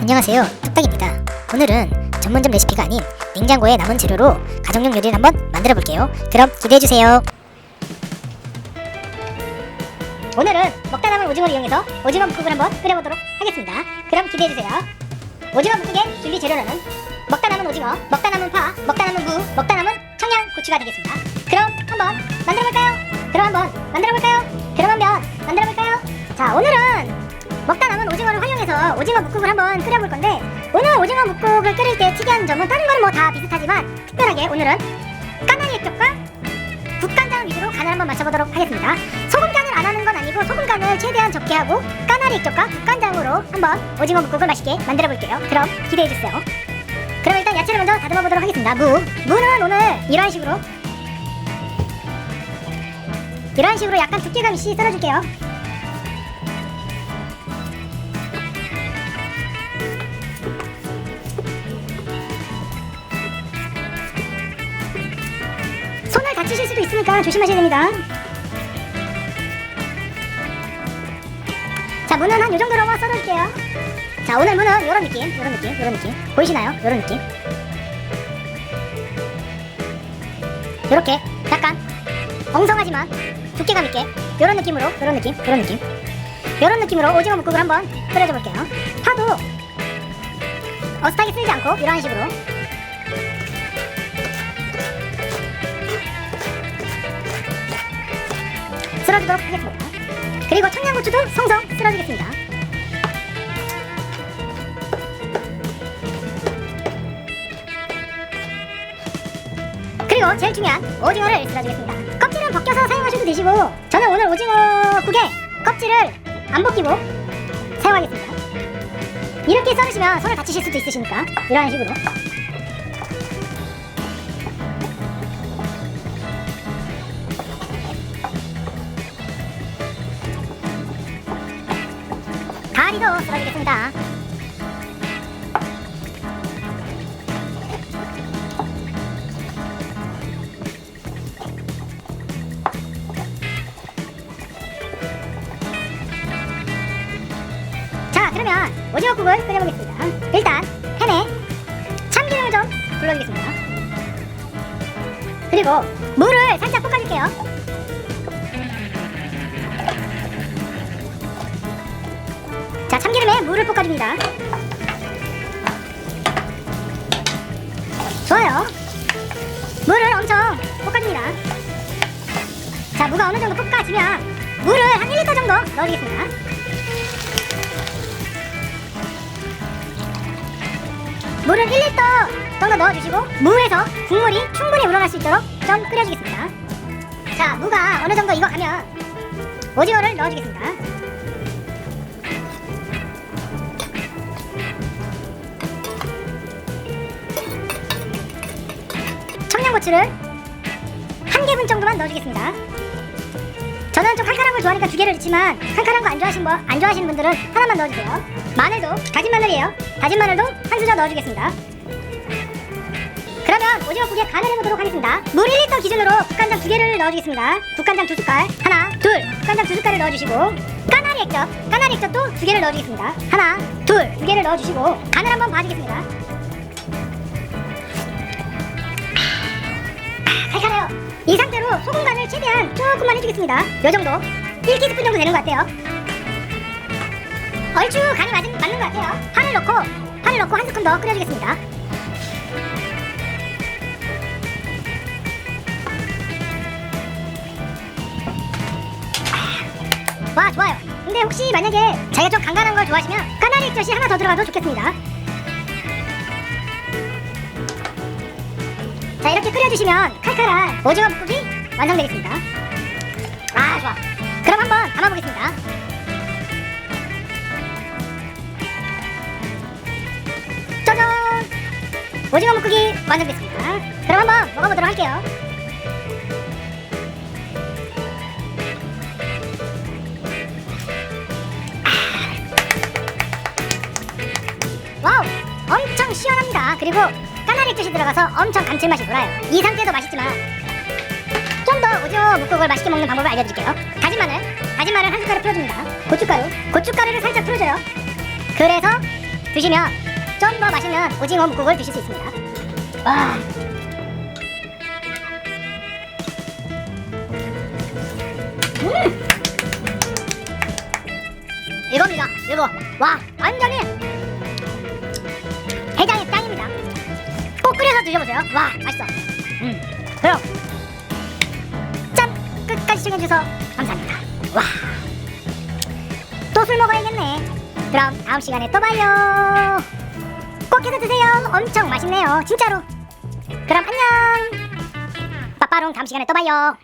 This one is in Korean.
안녕하세요. 뚝딱입니다. 오늘은 전문점 레시피가 아닌 냉장고에 남은 재료로 가정용 요리를 한번 만들어 볼게요. 그럼 기대해 주세요. 오늘은 먹다 남은 오징어를 이용해서 오징어 묵국을 한번 끓여보도록 하겠습니다. 그럼 기대해 주세요. 오징어 묵국의 준비 재료로는 먹다 남은 오징어, 먹다 남은 파, 먹다 남은 무, 먹다 남은 청양 고추가 되겠습니다. 그럼 한번 만들어 볼까요? 그럼 한번 만들어 볼까요? 그럼 한번 만들어 볼까요? 자, 오늘은 먹다 남은 오징어를 활용해서 오징어 묵국을 한번 끓여볼 건데 오늘 오징어 묵국을 끓일 때 특이한 점은 다른 거는 뭐 다 비슷하지만 특별하게 오늘은 까나리 액젓과 국간장 위주로 간을 한번 맞춰보도록 하겠습니다. 소금 간을 안 하는 건 아니고 소금 간을 최대한 적게 하고 까나리 액젓과 국간장으로 한번 오징어 묵국을 맛있게 만들어 볼게요. 그럼 기대해 주세요. 그럼 일단 야채를 먼저 다듬어 보도록 하겠습니다. 무 무는 오늘 이런 식으로 이런 식으로 약간 두께감 있이 썰어줄게요. 치실 수도 있으니까 조심하셔야 됩니다. 자, 무는 한요 정도로 썰어줄게요. 자, 오늘 무는 요런 느낌, 요런 느낌, 요런 느낌. 보이시나요? 요런 느낌. 요렇게 약간 엉성하지만 두께감 있게 요런 느낌으로, 요런 느낌, 요런 느낌. 요런 느낌으로 오징어 묵국을 한번 끓여줘 볼게요. 파도 어슷하게 쓸지 않고 이런 식으로 쓸어주도록 하겠습니다. 그리고 청양고추도 송송 쓸어주겠습니다. 그리고 제일 중요한 오징어를 쓸어주겠습니다. 껍질은 벗겨서 사용하셔도 되시고 저는 오늘 오징어 국에 껍질을 안 벗기고 사용하겠습니다. 이렇게 썰으시면 손을 다치실 수도 있으시니까 이런 식으로 다리도 썰어주겠습니다. 자, 그러면 오징어국을 끓여보겠습니다. 일단 팬에 참기름을 좀 불러주겠습니다. 그리고 물을 살짝 볶아줄게요. 물을 볶아줍니다. 좋아요. 물을 엄청 볶아줍니다. 자, 무가 어느 정도 볶아지면 물을 한 1리터 정도 넣어주겠습니다. 물을 1리터 정도 넣어주시고 무에서 국물이 충분히 우러날 수 있도록 좀 끓여주겠습니다. 자, 무가 어느 정도 익어가면 오징어를 넣어주겠습니다. 청양고추를 한 개분 정도만 넣어주겠습니다. 저는 좀 칼칼한 걸 좋아하니까 두 개를 넣지만 칼칼한 거 안 좋아하시는 분, 안 좋아하시는 분들은 하나만 넣어주세요. 마늘도 다진 마늘이에요. 다진 마늘도 한 수저 넣어주겠습니다. 그러면 오징어 국에 간을 해보도록 하겠습니다. 물 1리터 기준으로 국간장 두 개를 넣어주겠습니다. 국간장 두 숟갈, 하나, 둘, 국간장 두 숟갈을 넣어주시고 까나리 액젓, 까나리 액젓도 두 개를 넣어주겠습니다. 하나, 둘, 두 개를 넣어주시고 간을 한번 봐주겠습니다. 아, 칼칼해요. 이 상태로 소금 간을 최대한 조금만 해주겠습니다. 요 정도. 1티스푼 정도 되는 것 같아요. 얼추 간이 맞은, 맞는 것 같아요. 파를 넣고, 파를 넣고 한 스푼 더 끓여주겠습니다. 와, 좋아요. 근데 혹시 만약에 자기가 좀 간간한 걸 좋아하시면 까나리 액젓이 하나 더 들어가도 좋겠습니다. 자, 이렇게 끓여주시면 칼칼한 오징어 묵국이 완성되겠습니다. 아, 좋아. 그럼 한번 담아보겠습니다. 짜잔! 오징어 묵국이 완성됐습니다. 그럼 한번 먹어보도록 할게요. 와우! 엄청 시원합니다. 그리고 뜻이 들어가서 엄청 감칠맛이 돌아요. 이 상태도 맛있지만 좀 더 오징어 묵국을 맛있게 먹는 방법을 알려드릴게요. 다진 마늘, 다진 마늘 한 숟가락 풀어줍니다. 고춧가루, 고춧가루를 살짝 풀어줘요. 그래서 드시면 좀 더 맛있는 오징어 묵국을 드실 수 있습니다. 와. 음! 이겁니다. 이거 와 완전히 꼭 끓여서 드셔보세요. 와 맛있어. 음 그럼 짠 끝까지 시청해주셔서 감사합니다. 와. 또 술 먹어야겠네. 그럼 다음 시간에 또 봐요. 꼭 해서 드세요. 엄청 맛있네요. 진짜로. 그럼 안녕. 빠빠롱 다음 시간에 또 봐요.